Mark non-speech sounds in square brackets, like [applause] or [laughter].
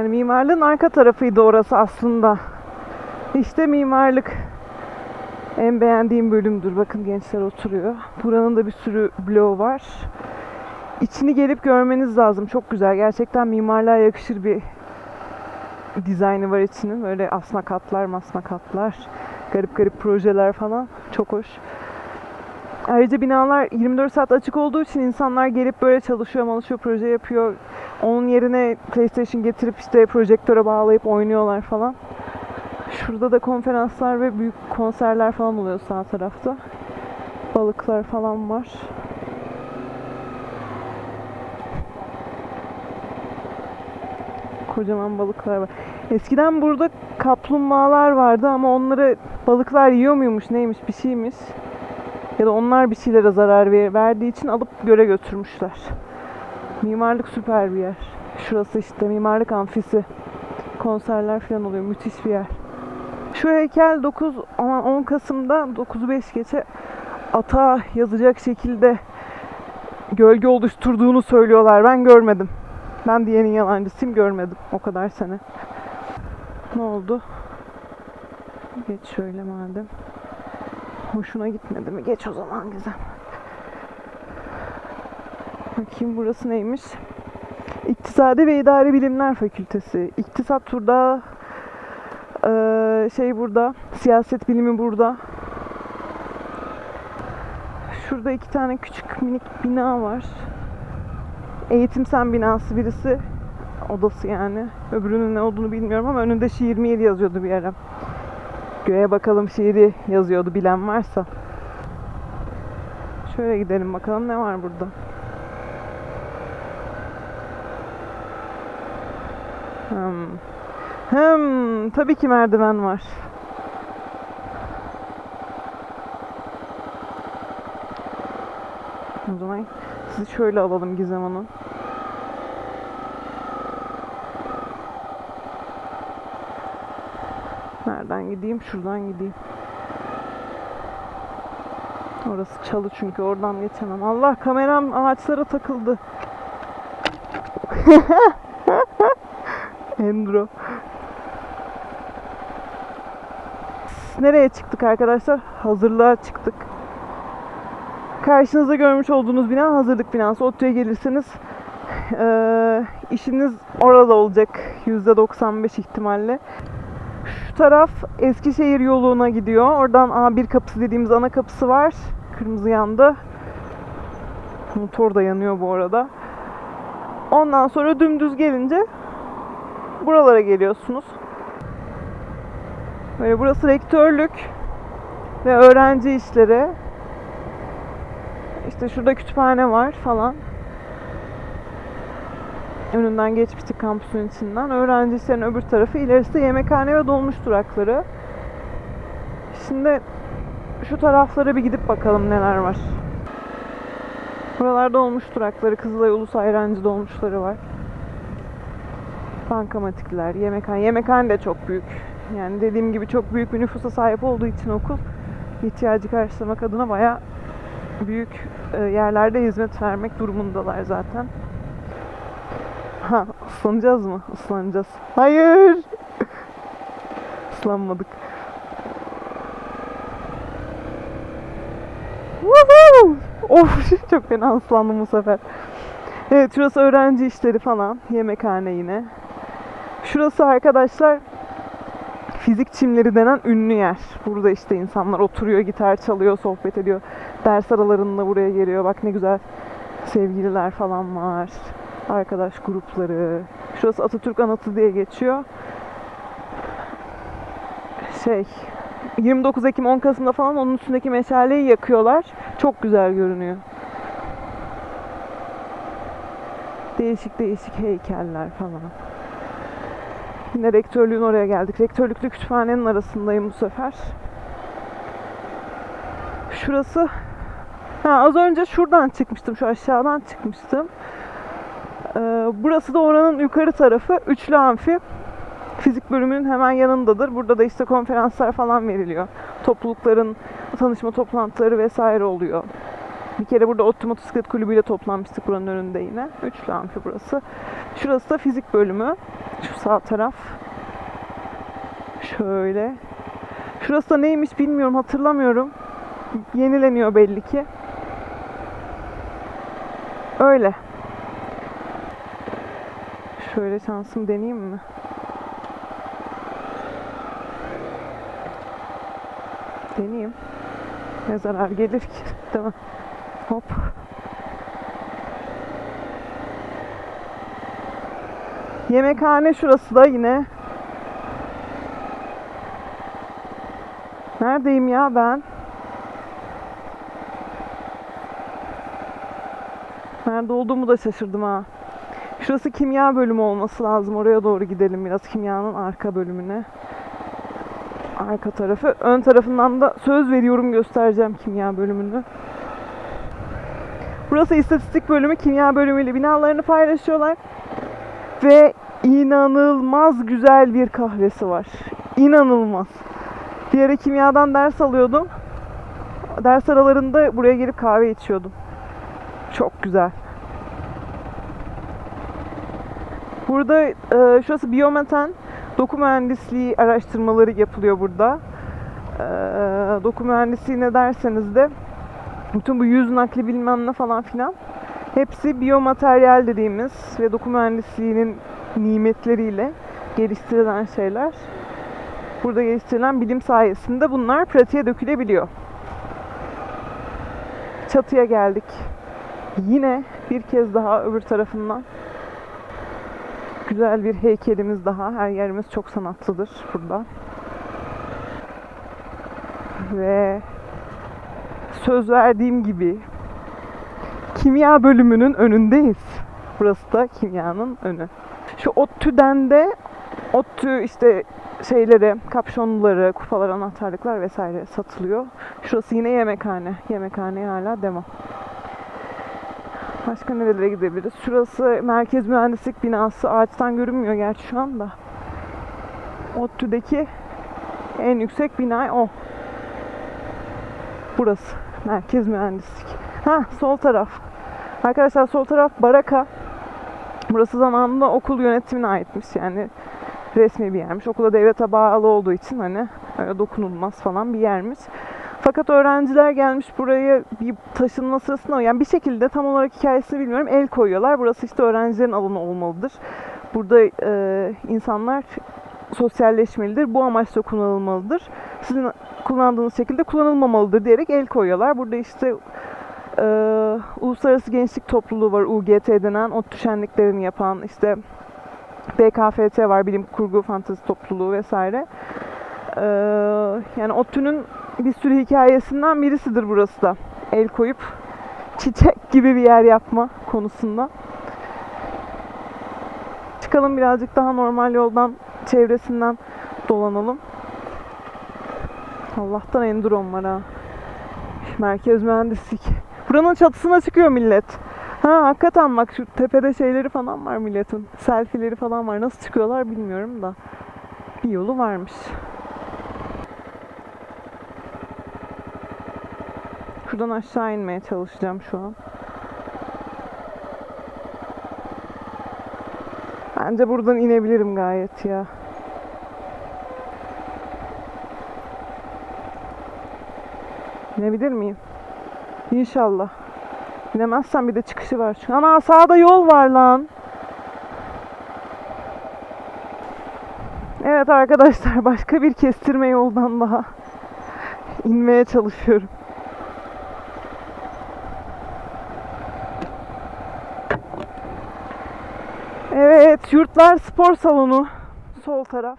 Yani mimarlığın arka tarafıydı orası aslında. İşte mimarlık. En beğendiğim bölümdür. Bakın gençler oturuyor. Buranın da bir sürü bloğu var. İçini gelip görmeniz lazım. Çok güzel. Gerçekten mimarlığa yakışır bir dizaynı var içinin. Böyle asma katlar, masma katlar. Garip garip projeler falan. Çok hoş. Ayrıca binalar 24 saat açık olduğu için insanlar gelip böyle çalışıyor, çalışıyor, proje yapıyor. Onun yerine PlayStation getirip işte projektöre bağlayıp oynuyorlar falan. Şurada da konferanslar ve büyük konserler falan oluyor sağ tarafta. Balıklar falan var. Kocaman balıklar var. Eskiden burada kaplumbağalar vardı ama onları balıklar yiyor muymuş neymiş bir şeymiş. Ya da onlar bir şeylere zarar ver- verdiği için alıp göle götürmüşler. Mimarlık süper bir yer. Şurası işte mimarlık amfisi. Konserler falan oluyor. Müthiş bir yer. Şu heykel 9 aman 10 Kasım'da 9-5 geçe ata yazacak şekilde gölge oluşturduğunu söylüyorlar. Ben görmedim. Ben diyenin yalancısıyım görmedim o kadar sene. Ne oldu? Geç şöyle madem. Hoşuna gitmedi mi? Geç o zaman güzel. Bakayım burası neymiş? İktisadi ve İdari Bilimler Fakültesi. İktisat burada. eee, şey burada. Siyaset bilimi burada. Şurada iki tane küçük minik bina var. Eğitim sen binası birisi. Odası yani. Öbürünün ne olduğunu bilmiyorum ama önünde şiir miyir yazıyordu bir ara. Göğe bakalım şiiri yazıyordu bilen varsa. Şöyle gidelim bakalım ne var burada. Hmm. Hmm, tabii ki merdiven var. O zaman sizi şöyle alalım Gizem Hanım. Nereden gideyim? Şuradan gideyim. Orası çalı çünkü oradan geçemem. Allah kameram ağaçlara takıldı. [laughs] Endro. Nereye çıktık arkadaşlar? Hazırlığa çıktık. Karşınızda görmüş olduğunuz bina hazırlık binası. ODTÜ'ye gelirseniz eee, işiniz orada olacak %95 ihtimalle. Taraf Eskişehir yoluna gidiyor. Oradan A1 kapısı dediğimiz ana kapısı var. Kırmızı yandı. Motor da yanıyor bu arada. Ondan sonra dümdüz gelince buralara geliyorsunuz. Böyle burası rektörlük ve öğrenci işleri. İşte şurada kütüphane var falan. Önünden geçmiştik kampüsün içinden. Öğrenci işlerinin öbür tarafı. ilerisi de yemekhane ve dolmuş durakları. Şimdi şu taraflara bir gidip bakalım neler var. Buralarda dolmuş durakları, Kızılay Ulus Ayrancı dolmuşları var. Bankamatikler, yemekhane. Yemekhane de çok büyük. Yani dediğim gibi çok büyük bir nüfusa sahip olduğu için okul ihtiyacı karşılamak adına bayağı büyük e, yerlerde hizmet vermek durumundalar zaten. Ha, ıslanacağız mı? Islanacağız. Hayır! Islanmadık. Woohoo! Of [laughs] çok fena ıslandım bu sefer. Evet şurası öğrenci işleri falan. Yemekhane yine. Şurası arkadaşlar fizik çimleri denen ünlü yer. Burada işte insanlar oturuyor, gitar çalıyor, sohbet ediyor. Ders aralarında buraya geliyor. Bak ne güzel sevgililer falan var. Arkadaş grupları. Şurası Atatürk Anıtı diye geçiyor. Şey 29 Ekim 10 Kasım'da falan onun üstündeki meşaleyi yakıyorlar. Çok güzel görünüyor. Değişik değişik heykeller falan. Yine rektörlüğün oraya geldik. Rektörlükle kütüphanenin arasındayım bu sefer. Şurası ha, az önce şuradan çıkmıştım. Şu aşağıdan çıkmıştım. Ee, burası da oranın yukarı tarafı. Üçlü amfi. Fizik bölümünün hemen yanındadır. Burada da işte konferanslar falan veriliyor. Toplulukların tanışma toplantıları vesaire oluyor. Bir kere burada Ottu Motosiklet Kulübü ile toplanmıştık buranın önünde yine. Üçlü amfi burası. Şurası da fizik bölümü. Şu sağ taraf. Şöyle. Şurası da neymiş bilmiyorum hatırlamıyorum. Yenileniyor belli ki. Öyle. Şöyle şansım deneyeyim mi? Deneyeyim. Ne zarar gelir ki? [laughs] Mi? Hop. Yemekhane şurası da yine. Neredeyim ya ben? Nerede olduğumu da şaşırdım ha. Şurası kimya bölümü olması lazım. Oraya doğru gidelim biraz kimyanın arka bölümüne. Arka tarafı. Ön tarafından da söz veriyorum göstereceğim kimya bölümünü. Burası istatistik bölümü kimya bölümüyle binalarını paylaşıyorlar. Ve inanılmaz güzel bir kahvesi var. İnanılmaz. Bir ara kimyadan ders alıyordum. Ders aralarında buraya gelip kahve içiyordum. Çok güzel. Burada e, şurası biyometen doku mühendisliği araştırmaları yapılıyor burada. E, doku mühendisliği ne derseniz de bütün bu yüz nakli bilmem ne falan filan hepsi biyomateryal dediğimiz ve doku mühendisliğinin nimetleriyle geliştirilen şeyler. Burada geliştirilen bilim sayesinde bunlar pratiğe dökülebiliyor. Çatıya geldik. Yine bir kez daha öbür tarafından güzel bir heykelimiz daha. Her yerimiz çok sanatlıdır burada. Ve söz verdiğim gibi kimya bölümünün önündeyiz. Burası da kimyanın önü. Şu ODTÜ'den de ODTÜ işte şeyleri, kapşonları, kupalar, anahtarlıklar vesaire satılıyor. Şurası yine yemekhane. Yemekhane hala devam. Başka nerelere gidebiliriz? Şurası merkez mühendislik binası. Ağaçtan görünmüyor gerçi şu anda. ODTÜ'deki en yüksek bina o. Burası. Merkez mühendislik. Ha sol taraf. Arkadaşlar sol taraf baraka. Burası zamanında okul yönetimine aitmiş yani resmi bir yermiş. Okula devlete bağlı olduğu için hani öyle dokunulmaz falan bir yermiş. Fakat öğrenciler gelmiş buraya bir taşınma sırasında yani bir şekilde tam olarak hikayesini bilmiyorum el koyuyorlar. Burası işte öğrencilerin alanı olmalıdır. Burada e, insanlar sosyalleşmelidir. Bu amaçla kullanılmalıdır. Sizin kullandığınız şekilde kullanılmamalıdır diyerek el koyuyorlar. Burada işte e, Uluslararası Gençlik Topluluğu var UGT denen o şenliklerini yapan işte BKFT var bilim kurgu fantezi topluluğu vesaire. E, yani ODTÜ'nün bir sürü hikayesinden birisidir burası da. El koyup çiçek gibi bir yer yapma konusunda. Çıkalım birazcık daha normal yoldan çevresinden dolanalım. Allah'tan Enduron var ha. Merkez mühendislik. Buranın çatısına çıkıyor millet. Ha hakikaten bak şu tepede şeyleri falan var milletin. Selfie'leri falan var. Nasıl çıkıyorlar bilmiyorum da. Bir yolu varmış. Şuradan aşağı inmeye çalışacağım şu an. Bence buradan inebilirim gayet ya. İnebilir miyim? İnşallah. İnemezsem bir de çıkışı var. Şu Ana sağda yol var lan. Evet arkadaşlar [laughs] başka bir kestirme yoldan daha inmeye çalışıyorum. Evet, Yurtlar Spor Salonu sol taraf.